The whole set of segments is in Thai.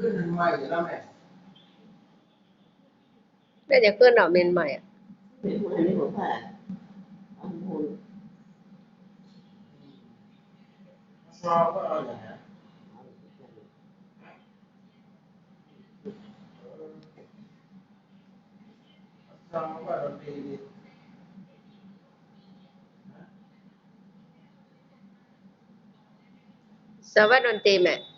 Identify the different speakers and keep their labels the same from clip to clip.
Speaker 1: ขึ้นทำไมอยู่แล้วแม่
Speaker 2: น่จะขึ้นออกเมนใหม่อะ
Speaker 3: เป็นมาใหัวผ้าทำบุญ
Speaker 1: ซองก็เอาอย่างนี้ซองก็ดนตรีดี
Speaker 2: ซอว่าดนตรีไหมจะเอาซอเอาดนตรีอะแล้วว่าจะบอกก็ไปมาพ่องหืม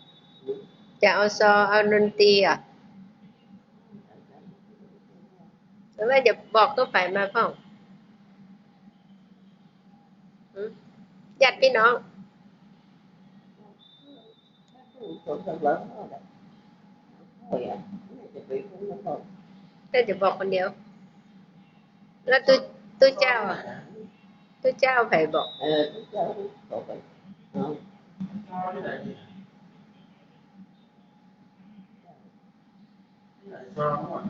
Speaker 3: ว
Speaker 2: ตู้ตู้เจ้าอะตู้เจ้าไผบอก
Speaker 3: เออทุกเจ้าก็ไปเอา
Speaker 1: ซอง ที่ไหนดีที่ไหนซองก่อน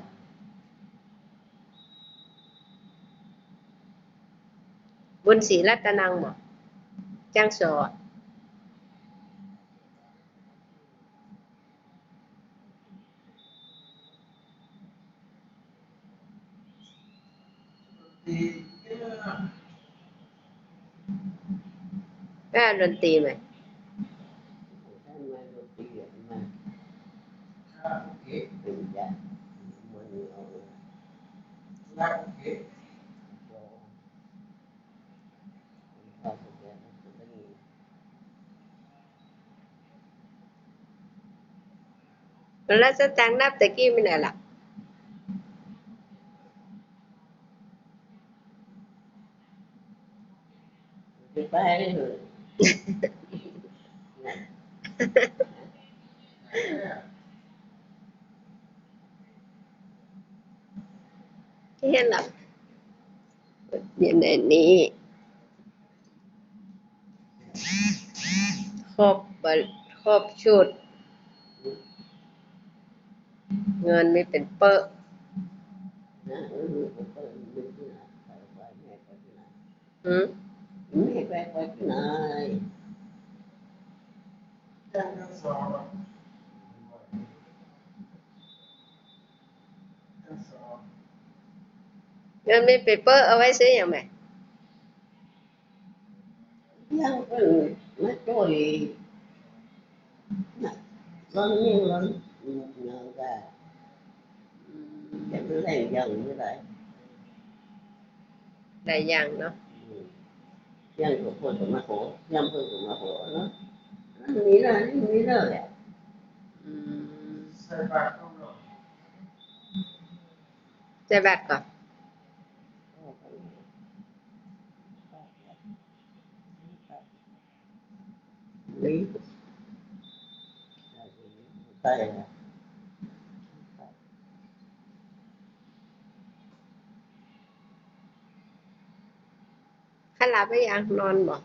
Speaker 2: บุญศรีรัตนังบอกจ้างซออะ
Speaker 1: ดีเยอะนะ
Speaker 2: แม่ดนตรีไหม
Speaker 3: ท่านมาดูตีมา
Speaker 1: ค่าโอเค
Speaker 3: เป็นจ้ะมันเอา
Speaker 1: ได้โอเค
Speaker 3: พอสุดแล้วเป็น
Speaker 2: แล้วสตางค์นับตะกี้ไม่ไหนล่ะ
Speaker 3: จะไปได้เลย
Speaker 2: ที่เห็นหลับอยู่ในนี้ครบบัดครบชุด เงินไม่เป็นเปอะ
Speaker 3: นะเออผมก็ดูที่ไหนไปไปแม่ไปที่ไหน
Speaker 2: หืม
Speaker 3: แม่ไปไปที่ไหน
Speaker 1: แจ้งทั้งซองอะทั้งซอง
Speaker 2: เงินไม่เป็นเปอะเอาไว้ซื้ออย่างไร
Speaker 3: ยังเป็นมาช่วยนะ lần như lần nhờ cái thứ này dần như vậy
Speaker 2: หลายอย่างเนาะ
Speaker 3: dân của tôi của nó khổ dân tôi của nó khổ nó nó nghĩ ra nó nghĩ ra vậy
Speaker 2: อืม
Speaker 1: ใส่บาตรต้องหน่อย
Speaker 2: ใจบัตรก่อน
Speaker 3: lý tay
Speaker 2: ข้าหลับไปยังนอนบอก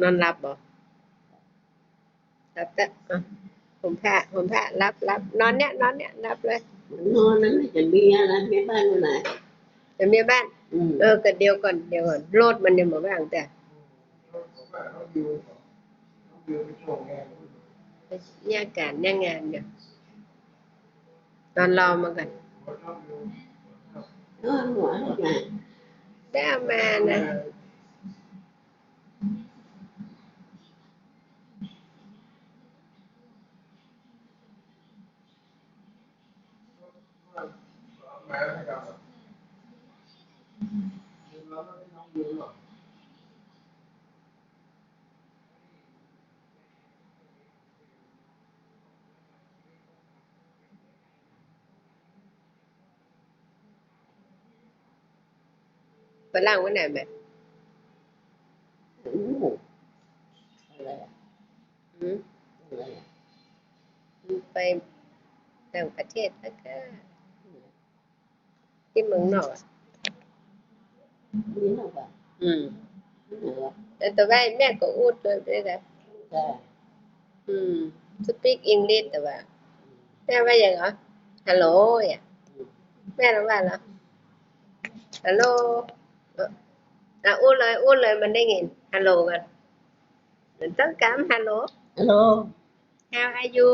Speaker 2: นอนหลับบอกรับแต่อะผมแพ้ผมแพ้รับรับนอนเนี้ยนอนเนี้ยรับเลย
Speaker 3: nó nó mới chuẩn bị ra là mấy ban nữa này
Speaker 2: เดี๋ยวมีบ้าน
Speaker 3: ừ.
Speaker 2: เออก็เดียวก่อนเดียวก่อนโลดมันยังหมดไม่อ่างแต่
Speaker 1: ผมว่าต้องดูต้องดูไปโชว์งาน
Speaker 2: แยกการแยกงานเนี่ยตอนรอมากัน
Speaker 1: ต้องดู
Speaker 3: nó ăn quả hết này
Speaker 2: ได้เอามานะ
Speaker 1: มาให้กับเราไม่ต้ องดูหรอก
Speaker 2: ฝรั่งไว้ไหนแบบ
Speaker 3: đúng ngủ đây à
Speaker 2: อืม
Speaker 3: đây à
Speaker 2: ไปต่างประเทศแล้วก็ที่เมืองนอกอะ
Speaker 3: đi đâu cả
Speaker 2: อืม
Speaker 3: nữa
Speaker 2: แต่ตัวแม่แม่ก็อูดเลยด้วยกัน
Speaker 3: ra
Speaker 2: อืม speak English แต่ว่าแม่ว่าอย่างเหรอฮัลโหลอะแม่รู้ว่าเหรอฮัลโหล อะอู้เลยอู้เลยมันได้ยินฮัลโหลกันต้องการฮัลโหล
Speaker 3: ฮัลโหล
Speaker 2: how are you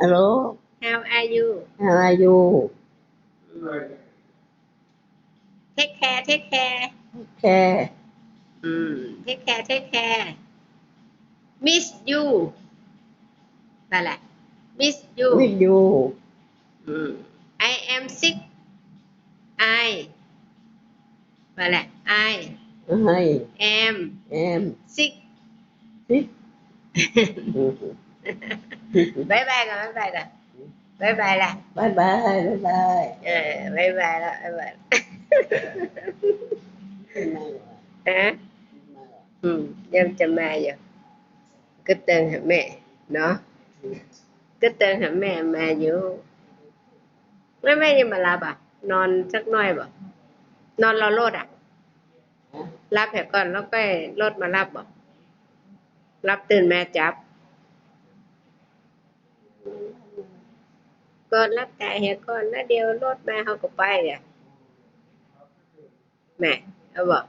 Speaker 3: ฮัลโหล
Speaker 2: how are you
Speaker 3: how are you
Speaker 2: take care take care
Speaker 3: แค่
Speaker 2: อืม take care take care miss you นั่นแหละ miss you
Speaker 3: วิดยู
Speaker 2: อืม I am sick I นั่นแหละ I
Speaker 3: ให้
Speaker 2: am
Speaker 3: แอม
Speaker 2: sick
Speaker 3: ซิก
Speaker 2: บายบายกันบายบายกันบายบายละ
Speaker 3: บายบายบายบาย
Speaker 2: เออบายบา นอนรอรถอะ รับแผลก่อนแล้วก็รถมารับบ่รับตื่นแม่จับ ก่อนรับแต่เหียก่อนแล้วเดียวรถมาเขาก็ไปอะแม่เอาบอก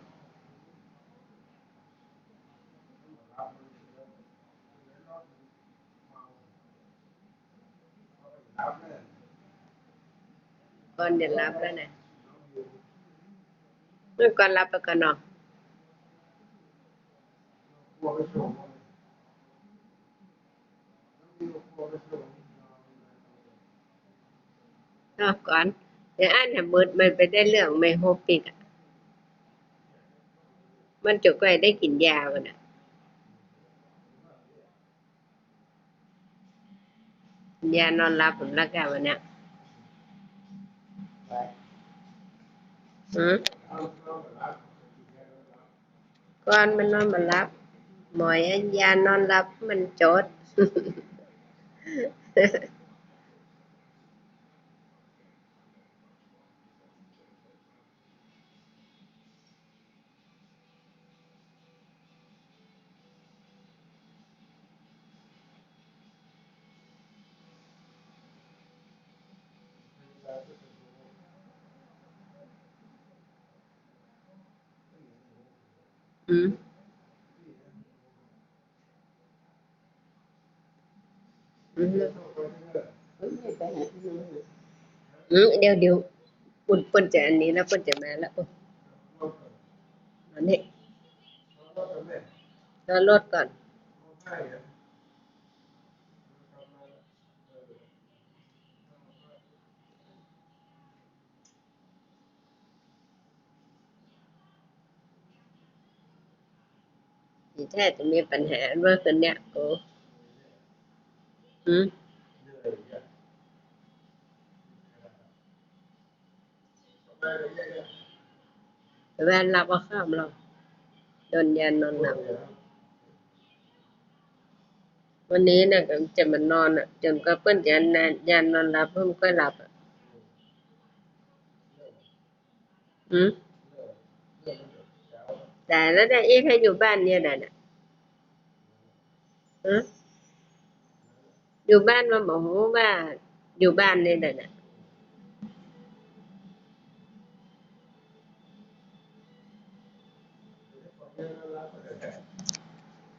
Speaker 2: ก่อนเดี๋ยวรับแล้วนะ เมื่อก่อนรับไปก่อนเนาะเนาะก่อนเดี๋ยวอ่านให้หมดมันไปได้เรื่องไม่โฮปิกอะมันจกไว้ได้กินยาวันอะกินยานอนหลับผมรักกันวันเนี้ยอืม ก่อนมันนอนมันรับ อืมอืมอืมเดี๋ยวเดี๋ยวปุ่นปุ่นจะอันนี้แล้วปุ่นจะมาแล้วปุ่นอันนี้รอรถก่อน ทีแท้จะมีปัญหาเมื่อคืนเนี้ยโอ้อืมแวนรับว่าข้ามเราโดนยันนอนหลับวันนี้นี่ยก็จะมานอนอะ จนก็เปิ้นยันนานยันนอนหลับเพิ่มก็หลับอะอืม แต่แล้วได้อีกให้อยู่บ้านเนี่ยน่ะน่ะอืมอยู่บ้านมาบอกว่าอยู่บ้านเนี่ยน่ะน่ะ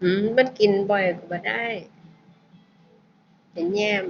Speaker 2: อืมมันกินบ่อยก็บ่ได้เป็นแย่ม